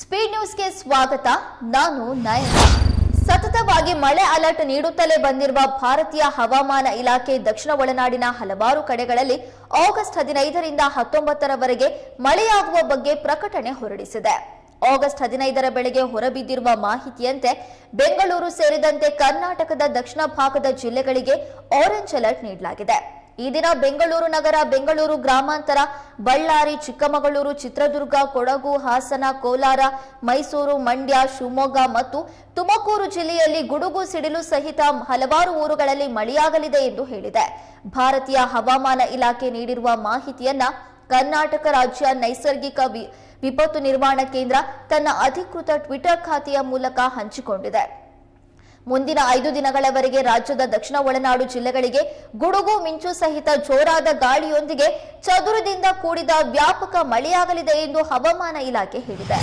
Speed ನ್ಯೂಸ್ಗೆ ಸ್ವಾಗತ. ನಾನು ನಯನ. ಸತತವಾಗಿ ಮಳೆ ಅಲರ್ಟ್ ನೀಡುತ್ತಲೇ ಬಂದಿರುವ ಭಾರತೀಯ ಹವಾಮಾನ ಇಲಾಖೆ ದಕ್ಷಿಣ ಒಳನಾಡಿನ ಹಲವಾರು ಕಡೆಗಳಲ್ಲಿ ಆಗಸ್ಟ್ ಹದಿನೈದರಿಂದ ಹತ್ತೊಂಬತ್ತರವರೆಗೆ ಮಳೆಯಾಗುವ ಬಗ್ಗೆ ಪ್ರಕಟಣೆ ಹೊರಡಿಸಿದೆ. ಆಗಸ್ಟ್ ಹದಿನೈದರ ಬೆಳೆಗೆ ಹೊರಬಿದ್ದಿರುವ ಮಾಹಿತಿಯಂತೆ ಬೆಂಗಳೂರು ಸೇರಿದಂತೆ ಕರ್ನಾಟಕದ ದಕ್ಷಿಣ ಭಾಗದ ಜಿಲ್ಲೆಗಳಿಗೆ ಆರೆಂಜ್ ಅಲರ್ಟ್ ನೀಡಲಾಗಿದೆ. ಈ ದಿನ ಬೆಂಗಳೂರು ನಗರ, ಬೆಂಗಳೂರು ಗ್ರಾಮಾಂತರ, ಬಳ್ಳಾರಿ, ಚಿಕ್ಕಮಗಳೂರು, ಚಿತ್ರದುರ್ಗ, ಕೊಡಗು, ಹಾಸನ, ಕೋಲಾರ, ಮೈಸೂರು, ಮಂಡ್ಯ, ಶಿವಮೊಗ್ಗ ಮತ್ತು ತುಮಕೂರು ಜಿಲ್ಲೆಯಲ್ಲಿ ಗುಡುಗು ಸಿಡಿಲು ಸಹಿತ ಹಲವಾರು ಊರುಗಳಲ್ಲಿ ಮಳೆಯಾಗಲಿದೆ ಎಂದು ಹೇಳಿದೆ. ಭಾರತೀಯ ಹವಾಮಾನ ಇಲಾಖೆ ನೀಡಿರುವ ಮಾಹಿತಿಯನ್ನ ಕರ್ನಾಟಕ ರಾಜ್ಯ ನೈಸರ್ಗಿಕ ವಿಪತ್ತು ನಿರ್ವಹಣಾ ಕೇಂದ್ರ ತನ್ನ ಅಧಿಕೃತ ಟ್ವಿಟರ್ ಖಾತೆಯ ಮೂಲಕ ಹಂಚಿಕೊಂಡಿದೆ. ಮುಂದಿನ ಐದು ದಿನಗಳವರೆಗೆ ರಾಜ್ಯದ ದಕ್ಷಿಣ ಒಳನಾಡು ಜಿಲ್ಲೆಗಳಿಗೆ ಗುಡುಗು, ಮಿಂಚು ಸಹಿತ ಜೋರಾದ ಗಾಳಿಯೊಂದಿಗೆ ಚದುರದಿಂದ ಕೂಡಿದ ವ್ಯಾಪಕ ಮಳೆಯಾಗಲಿದೆ ಎಂದು ಹವಾಮಾನ ಇಲಾಖೆ ಹೇಳಿದೆ.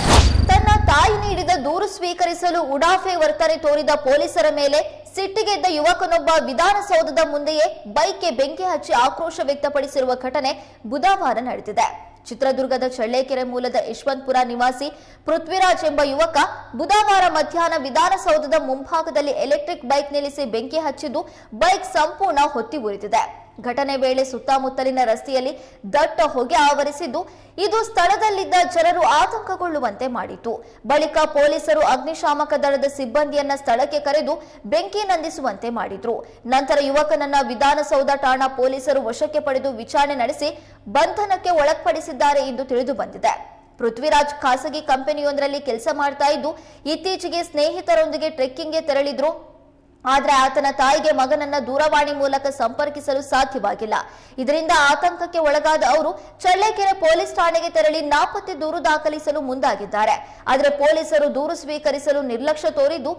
ತನ್ನ ತಾಯಿ ನೀಡಿದ ದೂರು ಸ್ವೀಕರಿಸಲು ಉಡಾಫೆ ವರ್ತನೆ ತೋರಿದ ಪೊಲೀಸರ ಮೇಲೆ ಸಿಟ್ಟಿಗೆದ್ದ ಯುವಕನೊಬ್ಬ ವಿಧಾನಸೌಧದ ಮುಂದೆಯೇ ಬೈಕ್ಗೆ ಬೆಂಕಿ ಹಚ್ಚಿ ಆಕ್ರೋಶ ವ್ಯಕ್ತಪಡಿಸಿರುವ ಘಟನೆ ಬುಧವಾರ ನಡೆದಿದೆ. ಚಿತ್ರದುರ್ಗದ ಚಳ್ಳೇಕೆರೆ ಮೂಲದ ಯಶವಂತಪುರ ನಿವಾಸಿ ಪೃಥ್ವಿರಾಜ್ ಎಂಬ ಯುವಕ ಬುಧವಾರ ಮಧ್ಯಾಹ್ನ ವಿಧಾನಸೌಧದ ಮುಂಭಾಗದಲ್ಲಿ ಎಲೆಕ್ಟ್ರಿಕ್ ಬೈಕ್ ನಿಲ್ಲಿಸಿ ಬೆಂಕಿ ಹಚ್ಚಿದ್ದು ಬೈಕ್ ಸಂಪೂರ್ಣ ಹೊತ್ತಿ ಉರಿದಿದೆ ಘಟನೆ ವೇಳೆ ಸುತ್ತಮುತ್ತಲಿನ ರಸ್ತೆಯಲ್ಲಿ ದಟ್ಟ ಹೊಗೆ ಆವರಿಸಿದ್ದು, ಇದು ಸ್ಥಳದಲ್ಲಿದ್ದ ಜನರು ಆತಂಕಗೊಳ್ಳುವಂತೆ ಮಾಡಿತು. ಬಳಿಕ ಪೊಲೀಸರು ಅಗ್ನಿಶಾಮಕ ದಳದ ಸಿಬ್ಬಂದಿಯನ್ನ ಸ್ಥಳಕ್ಕೆ ಕರೆದು ಬೆಂಕಿ ನಂದಿಸುವಂತೆ ಮಾಡಿದ್ರು. ನಂತರ ಯುವಕನನ್ನ ವಿಧಾನಸೌಧ ಠಾಣಾ ಪೊಲೀಸರು ವಶಕ್ಕೆ ಪಡೆದು ವಿಚಾರಣೆ ನಡೆಸಿ ಬಂಧನಕ್ಕೆ ಒಳಪಡಿಸಿದ್ದಾರೆ ಎಂದು ತಿಳಿದು ಬಂದಿದೆ. ಪೃಥ್ವಿರಾಜ್ ಖಾಸಗಿ ಕಂಪನಿಯೊಂದರಲ್ಲಿ ಕೆಲಸ ಮಾಡ್ತಾ ಇದ್ದು, ಇತ್ತೀಚೆಗೆ ಸ್ನೇಹಿತರೊಂದಿಗೆ ಟ್ರೆಕ್ಕಿಂಗ್ಗೆ ತೆರಳಿದ್ರು. ಆದ್ರೆ ಆತನ ತಾಯಿಗೆ ಮಗನನ್ನ ದೂರವಾಣಿ ಮೂಲಕ ಸಂಪರ್ಕಿಸಲು ಸಾಧ್ಯವಾಗಿಲ್ಲ. ಇದರಿಂದ ಆತಂಕಕ್ಕೆ ಒಳಗಾದ ಅವರು ಚಳ್ಳಕೆರೆ ಪೊಲೀಸ್ ಠಾಣೆಗೆ ತೆರಳಿ ನಾಪತ್ತೆ ದೂರು ದಾಖಲಿಸಲು ಮುಂದಾಗಿದ್ದಾರೆ. ಆದರೆ ಪೊಲೀಸರು ದೂರು ಸ್ವೀಕರಿಸಲು ನಿರ್ಲಕ್ಷ್ಯ ತೋರಿದ್ದು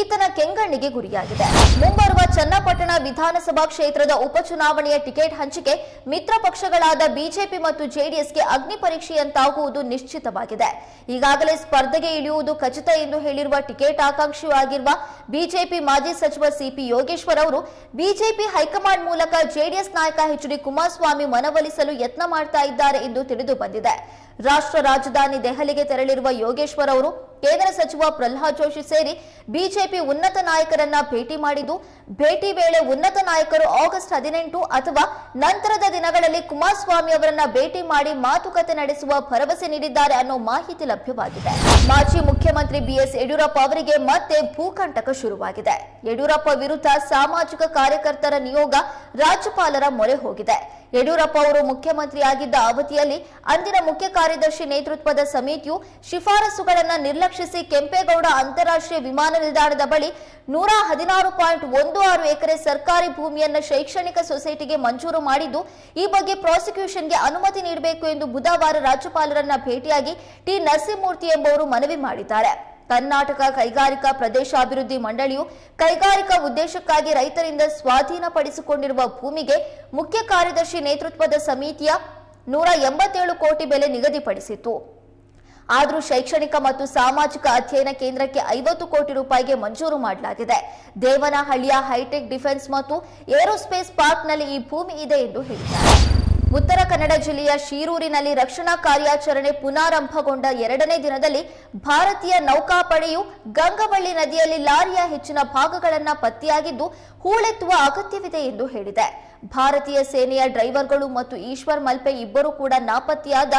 ಈತನ ಕೆಂಗಣ್ಣಿಗೆ ಗುರಿಯಾಗಿದೆ. ಮುಂಬರುವ ಚನ್ನಪಟ್ಟಣ ವಿಧಾನಸಭಾ ಕ್ಷೇತ್ರದ ಉಪಚುನಾವಣೆಯ ಟಿಕೆಟ್ ಹಂಚಿಕೆ ಮಿತ್ರ ಪಕ್ಷಗಳಾದ ಬಿಜೆಪಿ ಮತ್ತು ಜೆಡಿಎಸ್ಗೆ ಅಗ್ನಿ ಪರೀಕ್ಷೆಯಂತಾಗುವುದು ನಿಶ್ಚಿತವಾಗಿದೆ. ಈಗಾಗಲೇ ಸ್ಪರ್ಧೆಗೆ ಇಳಿಯುವುದು ಖಚಿತ ಎಂದು ಹೇಳಿರುವ ಟಿಕೆಟ್ ಆಕಾಂಕ್ಷಿಯಾಗಿರುವ ಬಿಜೆಪಿ ಮಾಜಿ ಸಚಿವ ಸಿಪಿ ಯೋಗೇಶ್ವರ್ ಅವರು, ಬಿಜೆಪಿ ಹೈಕಮಾಂಡ್ ಮೂಲಕ ಜೆಡಿಎಸ್ ನಾಯಕ ಎಚ್ ಡಿ ಕುಮಾರಸ್ವಾಮಿ ಮನವೊಲಿಸಲು ಯತ್ನ ಮಾಡ್ತಾ ಇದ್ದಾರೆ ಎಂದು ತಿಳಿದು ಬಂದಿದೆ. ರಾಷ್ಟ್ರ ರಾಜಧಾನಿ ದೆಹಲಿಗೆ ತೆರಳಿರುವ ಯೋಗೇಶ್ವರ್ ಅವರು ಕೇಂದ್ರ ಸಚಿವ ಪ್ರಹ್ಲಾದ್ ಜೋಶಿ ಸೇರಿ ಬಿಜೆಪಿ ಉನ್ನತ ನಾಯಕರನ್ನ ಭೇಟಿ ಮಾಡಿದ್ದು, ಭೇಟಿ ವೇಳೆ ಉನ್ನತ ನಾಯಕರು ಆಗಸ್ಟ್ ಹದಿನೆಂಟು ಅಥವಾ ನಂತರದ ದಿನಗಳಲ್ಲಿ ಕುಮಾರಸ್ವಾಮಿ ಅವರನ್ನ ಭೇಟಿ ಮಾಡಿ ಮಾತುಕತೆ ನಡೆಸುವ ಭರವಸೆ ನೀಡಿದ್ದಾರೆ ಅನ್ನೋ ಮಾಹಿತಿ ಲಭ್ಯವಾಗಿದೆ. ಮಾಜಿ ಮುಖ್ಯಮಂತ್ರಿ ಬಿಎಸ್ ಯಡಿಯೂರಪ್ಪ ಅವರಿಗೆ ಮತ್ತೆ ಭೂಕಂಟಕ ಶುರುವಾಗಿದೆ. ಯಡಿಯೂರಪ್ಪ ವಿರುದ್ಧ ಸಾಮಾಜಿಕ ಕಾರ್ಯಕರ್ತರ ನಿಯೋಗ ರಾಜ್ಯಪಾಲರ ಮೊರೆ ಹೋಗಿದೆ. ಯಡಿಯೂರಪ್ಪ ಅವರು ಮುಖ್ಯಮಂತ್ರಿಯಾಗಿದ್ದ ಅವಧಿಯಲ್ಲಿ ಅಂದಿನ ಮುಖ್ಯ ಕಾರ್ಯದರ್ಶಿ ನೇತೃತ್ವದ ಸಮಿತಿಯು ಶಿಫಾರಸುಗಳನ್ನು ನಿರ್ಲಕ್ಷಿಸಿ ಕೆಂಪೇಗೌಡ ಅಂತಾರಾಷ್ಟ್ರೀಯ ವಿಮಾನ ನಿಲ್ದಾಣದ ಬಳಿ ನೂರ ಹದಿನಾರು ಪಾಯಿಂಟ್ ಒಂದು ಆರು ಎಕರೆ ಸರ್ಕಾರಿ ಭೂಮಿಯನ್ನು ಶೈಕ್ಷಣಿಕ ಸೊಸೈಟಿಗೆ ಮಂಜೂರು ಮಾಡಿದ್ದು, ಈ ಬಗ್ಗೆ ಪ್ರಾಸಿಕ್ಯೂಷನ್ಗೆ ಅನುಮತಿ ನೀಡಬೇಕು ಎಂದು ಬುಧವಾರ ರಾಜ್ಯಪಾಲರನ್ನ ಭೇಟಿಯಾಗಿ ಟಿ. ನರಸಿಂಹಮೂರ್ತಿ ಎಂಬುವರು ಮನವಿ ಮಾಡಿದ್ದಾರೆ. ಕರ್ನಾಟಕ ಕೈಗಾರಿಕಾ ಪ್ರದೇಶಾಭಿವೃದ್ಧಿ ಮಂಡಳಿಯು ಕೈಗಾರಿಕಾ ಉದ್ದೇಶಕ್ಕಾಗಿ ರೈತರಿಂದ ಸ್ವಾಧೀನಪಡಿಸಿಕೊಂಡಿರುವ ಭೂಮಿಗೆ ಮುಖ್ಯ ಕಾರ್ಯದರ್ಶಿ ನೇತೃತ್ವದ ಸಮಿತಿಯ ನೂರ ಎಂಬತ್ತೇಳು ಕೋಟಿ ಬೆಲೆ ನಿಗದಿಪಡಿಸಿತ್ತು. ಆದರೂ ಶೈಕ್ಷಣಿಕ ಮತ್ತು ಸಾಮಾಜಿಕ ಅಧ್ಯಯನ ಕೇಂದ್ರಕ್ಕೆ ಐವತ್ತು ಕೋಟಿ ರೂಪಾಯಿಗೆ ಮಂಜೂರು ಮಾಡಲಾಗಿದೆ. ದೇವನಹಳ್ಳಿಯ ಹೈಟೆಕ್ ಡಿಫೆನ್ಸ್ ಮತ್ತು ಏರೋಸ್ಪೇಸ್ ಪಾರ್ಕ್ನಲ್ಲಿ ಈ ಭೂಮಿ ಇದೆ ಎಂದು ಹೇಳಿದ್ದಾರೆ. ಉತ್ತರ ಕನ್ನಡ ಜಿಲ್ಲೆಯ ಶೀರೂರಿನಲ್ಲಿ ರಕ್ಷಣಾ ಕಾರ್ಯಾಚರಣೆ ಪುನಾರಂಭಗೊಂಡ ಎರಡನೇ ದಿನದಲ್ಲಿ ಭಾರತೀಯ ನೌಕಾಪಡೆಯು ಗಂಗವಳ್ಳಿ ನದಿಯಲ್ಲಿ ಲಾರಿಯ ಹೆಚ್ಚಿನ ಭಾಗಗಳನ್ನು ಪತ್ತೆಯಾಗಿದ್ದು, ಹೂಳೆತ್ತುವ ಅಗತ್ಯವಿದೆ ಎಂದು ಹೇಳಿದೆ. ಭಾರತೀಯ ಸೇನೆಯ ಡ್ರೈವರ್ಗಳು ಮತ್ತು ಈಶ್ವರ್ ಮಲ್ಪೆ ಇಬ್ಬರೂ ಕೂಡ ನಾಪತ್ತೆಯಾದ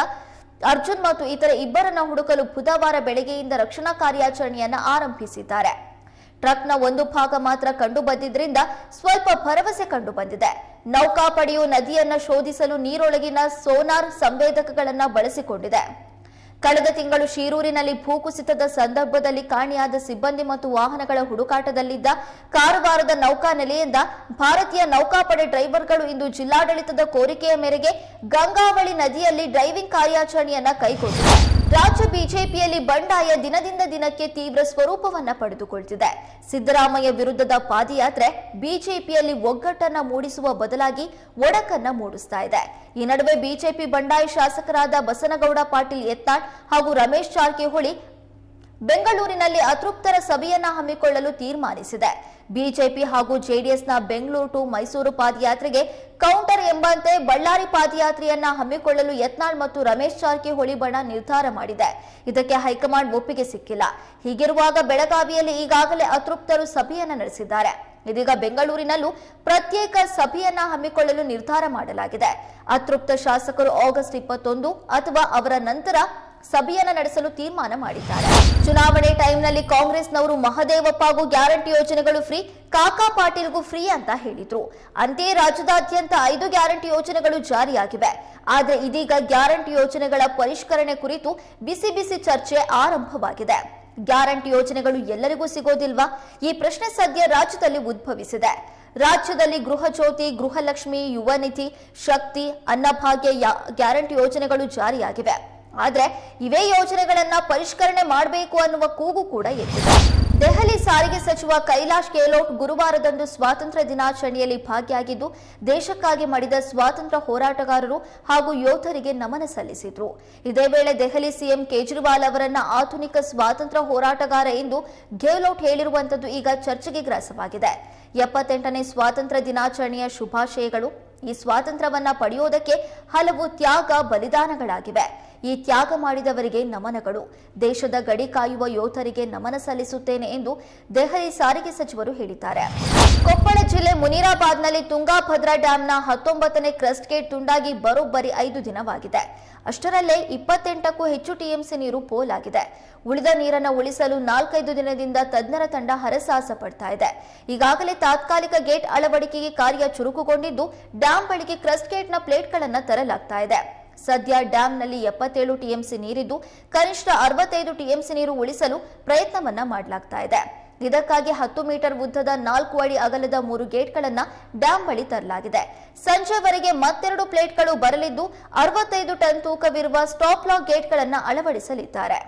ಅರ್ಜುನ್ ಮತ್ತು ಇತರ ಇಬ್ಬರನ್ನ ಹುಡುಕಲು ಬುಧವಾರ ಬೆಳಗ್ಗೆಯಿಂದ ರಕ್ಷಣಾ ಕಾರ್ಯಾಚರಣೆಯನ್ನ ಆರಂಭಿಸಿದ್ದಾರೆ. ಟ್ರಕ್ನ ಒಂದು ಭಾಗ ಮಾತ್ರ ಕಂಡು ಬಂದಿದ್ರಿಂದ ಸ್ವಲ್ಪ ಭರವಸೆ ಕಂಡು ಬಂದಿದೆ ನೌಕಾಪಡೆಯು ನದಿಯನ್ನ ಶೋಧಿಸಲು ನೀರೊಳಗಿನ ಸೋನಾರ್ ಸಂವೇದಕಗಳನ್ನ ಬಳಸಿಕೊಂಡಿದೆ. ಕಳೆದ ತಿಂಗಳು ಶೀರೂರಿನಲ್ಲಿ ಭೂಕುಸಿತದ ಸಂದರ್ಭದಲ್ಲಿ ಕಾಣೆಯಾದ ಸಿಬ್ಬಂದಿ ಮತ್ತು ವಾಹನಗಳ ಹುಡುಕಾಟದಲ್ಲಿದ್ದ ಕಾರವಾರದ ನೌಕಾ ನೆಲೆಯಿಂದ ಭಾರತೀಯ ನೌಕಾಪಡೆ ಡ್ರೈವರ್ಗಳು ಇಂದು ಜಿಲ್ಲಾಡಳಿತದ ಕೋರಿಕೆಯ ಮೇರೆಗೆ ಗಂಗಾವಳಿ ನದಿಯಲ್ಲಿ ಡ್ರೈವಿಂಗ್ ಕಾರ್ಯಾಚರಣೆಯನ್ನ ಕೈಗೊಂಡಿದೆ ರಾಜ್ಯ ಬಿಜೆಪಿಯಲ್ಲಿ ಬಂಡಾಯ ದಿನದಿಂದ ದಿನಕ್ಕೆ ತೀವ್ರ ಸ್ವರೂಪವನ್ನ ಪಡೆದುಕೊಳ್ತಿದೆ. ಸಿದ್ದರಾಮಯ್ಯ ವಿರುದ್ಧದ ಪಾದಯಾತ್ರೆ ಬಿಜೆಪಿಯಲ್ಲಿ ಒಗ್ಗಟ್ಟನ್ನ ಮೂಡಿಸುವ ಬದಲಾಗಿ ಒಡಕನ್ನ ಮೂಡಿಸ್ತಾ ಇದೆ. ಈ ನಡುವೆ ಬಿಜೆಪಿ ಬಂಡಾಯ ಶಾಸಕರಾದ ಬಸನಗೌಡ ಪಾಟೀಲ್ ಯತ್ನಾಳ್ ಹಾಗೂ ರಮೇಶ್ ಜಾರಕಿಹೊಳಿ ಬೆಂಗಳೂರಿನಲ್ಲಿ ಅತೃಪ್ತರ ಸಭೆಯನ್ನ ಹಮ್ಮಿಕೊಳ್ಳಲು ತೀರ್ಮಾನಿಸಿದೆ. ಬಿಜೆಪಿ ಹಾಗೂ ಜೆಡಿಎಸ್ನ ಬೆಂಗಳೂರು ಟು ಮೈಸೂರು ಪಾದಯಾತ್ರೆಗೆ ಕೌಂಟರ್ ಎಂಬಂತೆ ಬಳ್ಳಾರಿ ಪಾದಯಾತ್ರೆಯನ್ನ ಹಮ್ಮಿಕೊಳ್ಳಲು ಯತ್ನಾಳ್ ಮತ್ತು ರಮೇಶ್ ಜಾರಕಿಹೊಳಿ ಬಣ ನಿರ್ಧಾರ ಮಾಡಿದೆ. ಇದಕ್ಕೆ ಹೈಕಮಾಂಡ್ ಒಪ್ಪಿಗೆ ಸಿಕ್ಕಿಲ್ಲ. ಹೀಗಿರುವಾಗ ಬೆಳಗಾವಿಯಲ್ಲಿ ಈಗಾಗಲೇ ಅತೃಪ್ತರು ಸಭೆಯನ್ನ ನಡೆಸಿದ್ದಾರೆ. ಇದೀಗ ಬೆಂಗಳೂರಿನಲ್ಲೂ ಪ್ರತ್ಯೇಕ ಸಭೆಯನ್ನ ಹಮ್ಮಿಕೊಳ್ಳಲು ನಿರ್ಧಾರ ಮಾಡಲಾಗಿದೆ. ಅತೃಪ್ತ ಶಾಸಕರು ಆಗಸ್ಟ್ ಇಪ್ಪತ್ತೊಂದು ಅಥವಾ ಅವರ ನಂತರ ಸಭೆಯನ್ನ ನಡೆಸಲು ತೀರ್ಮಾನ ಮಾಡಿದ್ದಾರೆ. ಚುನಾವಣೆ ಟೈಮ್ನಲ್ಲಿ ಕಾಂಗ್ರೆಸ್ನವರು ಮಹದೇವಪ್ಪ ಹಾಗೂ ಗ್ಯಾರಂಟಿ ಯೋಜನೆಗಳು ಫ್ರೀ, ಕಾಕಾ ಪಾಟೀಲ್ಗೂ ಫ್ರೀ ಅಂತ ಹೇಳಿದ್ರು. ಅಂತೆಯೇ ರಾಜ್ಯದಾದ್ಯಂತ ಐದು ಗ್ಯಾರಂಟಿ ಯೋಜನೆಗಳು ಜಾರಿಯಾಗಿವೆ. ಆದರೆ ಇದೀಗ ಗ್ಯಾರಂಟಿ ಯೋಜನೆಗಳ ಪರಿಷ್ಕರಣೆ ಕುರಿತು ಬಿಸಿ ಬಿಸಿ ಚರ್ಚೆ ಆರಂಭವಾಗಿದೆ. ಗ್ಯಾರಂಟಿ ಯೋಜನೆಗಳು ಎಲ್ಲರಿಗೂ ಸಿಗೋದಿಲ್ವಾ? ಈ ಪ್ರಶ್ನೆ ಸದ್ಯ ರಾಜ್ಯದಲ್ಲಿ ಉದ್ಭವಿಸಿದೆ. ರಾಜ್ಯದಲ್ಲಿ ಗೃಹ ಜ್ಯೋತಿ, ಗೃಹಲಕ್ಷ್ಮಿ, ಯುವ ನಿಧಿ, ಶಕ್ತಿ, ಅನ್ನಭಾಗ್ಯ ಗ್ಯಾರಂಟಿ ಯೋಜನೆಗಳು ಜಾರಿಯಾಗಿವೆ. ಆದ್ರೆ ಇವೇ ಯೋಜನೆಗಳನ್ನ ಪರಿಷ್ಕರಣೆ ಮಾಡಬೇಕು ಅನ್ನುವ ಕೂಗು ಕೂಡ ಎದ್ದಿದೆ ದೆಹಲಿ ಸಾರಿಗೆ ಸಚಿವ ಕೈಲಾಶ್ ಗೆಹ್ಲೋಟ್ ಗುರುವಾರದಂದು ಸ್ವಾತಂತ್ರ್ಯ ದಿನಾಚರಣೆಯಲ್ಲಿ ಭಾಗಿಯಾಗಿದ್ದು, ದೇಶಕ್ಕಾಗಿ ಮಡಿದ ಸ್ವಾತಂತ್ರ್ಯ ಹೋರಾಟಗಾರರು ಹಾಗೂ ಯೋಧರಿಗೆ ನಮನ ಸಲ್ಲಿಸಿದ್ರು. ಇದೇ ವೇಳೆ ದೆಹಲಿ ಸಿಎಂ ಕೇಜ್ರಿವಾಲ್ ಅವರನ್ನ ಆಧುನಿಕ ಸ್ವಾತಂತ್ರ್ಯ ಹೋರಾಟಗಾರ ಎಂದು ಗೆಹ್ಲೋಟ್ ಹೇಳಿರುವಂತದ್ದು ಈಗ ಚರ್ಚೆಗೆ ಗ್ರಾಸವಾಗಿದೆ. ಎಪ್ಪತ್ತೆಂಟನೇ ಸ್ವಾತಂತ್ರ್ಯ ದಿನಾಚರಣೆಯ ಶುಭಾಶಯಗಳು. ಈ ಸ್ವಾತಂತ್ರ್ಯವನ್ನ ಪಡೆಯೋದಕ್ಕೆ ಹಲವು ತ್ಯಾಗ ಬಲಿದಾನಗಳಾಗಿವೆ. ಈ ತ್ಯಾಗ ಮಾಡಿದವರಿಗೆ ನಮನಗಳು. ದೇಶದ ಗಡಿ ಕಾಯುವ ಯೋಧರಿಗೆ ನಮನ ಸಲ್ಲಿಸುತ್ತೇನೆ ಎಂದು ದೆಹಲಿ ಸಾರಿಗೆ ಸಚಿವರು ಹೇಳಿದ್ದಾರೆ. ಕೊಪ್ಪಳ ಜಿಲ್ಲೆ ಮುನಿರಾಬಾದ್ನಲ್ಲಿ ತುಂಗಾಭದ್ರಾ ಡ್ಯಾಂನ ಹತ್ತೊಂಬತ್ತನೇ ಕ್ರಸ್ಟ್ಗೆ ತುಂಡಾಗಿ ಬರೋಬ್ಬರಿ ಐದು ದಿನವಾಗಿದೆ. ಅಷ್ಟರಲ್ಲೇ ಇಪ್ಪತ್ತೆಂಟಕ್ಕೂ ಹೆಚ್ಚು ಟಿಎಂಸಿ ನೀರು ಪೋಲಾಗಿದೆ. ಉಳಿದ ನೀರನ್ನು ಉಳಿಸಲು ನಾಲ್ಕೈದು ದಿನದಿಂದ ತಜ್ಞರ ತಂಡ ಹರಸಾಹಸ ಪಡ್ತಾ ಇದೆ. ಈಗಾಗಲೇ ತಾತ್ಕಾಲಿಕ ಗೇಟ್ ಅಳವಡಿಕೆಗೆ ಕಾರ್ಯ ಚುರುಕುಗೊಂಡಿದ್ದು ಡ್ಯಾಂ ಬಳಿಗೆ ಕ್ರಸ್ಟ್ ಗೇಟ್ನ ಪ್ಲೇಟ್ಗಳನ್ನು ತರಲಾಗ್ತಾ ಇದೆ. ಸದ್ಯ ಡ್ಯಾಂನಲ್ಲಿ ಎಪ್ಪತ್ತೇಳು ಟಿಎಂಸಿ ನೀರಿದ್ದು, ಕನಿಷ್ಠ ಅರವತ್ತೈದು ಟಿಎಂಸಿ ನೀರು ಉಳಿಸಲು ಪ್ರಯತ್ನವನ್ನ ಮಾಡಲಾಗ್ತಾ ಇದೆ. ಇದಕ್ಕಾಗಿ ಹತ್ತು ಮೀಟರ್ ಉದ್ದದ ನಾಲ್ಕು ಅಡಿ ಅಗಲದ ಮೂರು ಗೇಟ್ಗಳನ್ನ ಡ್ಯಾಂ ಬಳಿ ತರಲಾಗಿದೆ. ಸಂಜೆವರೆಗೆ ಮತ್ತೆರಡು ಪ್ಲೇಟ್ಗಳು ಬರಲಿದ್ದು, ಅರವತ್ತೈದು ಟನ್ ತೂಕವಿರುವ ಸ್ಟಾಪ್ ಲಾಕ್ ಗೇಟ್ಗಳನ್ನು ಅಳವಡಿಸಲಿದ್ದಾರೆ.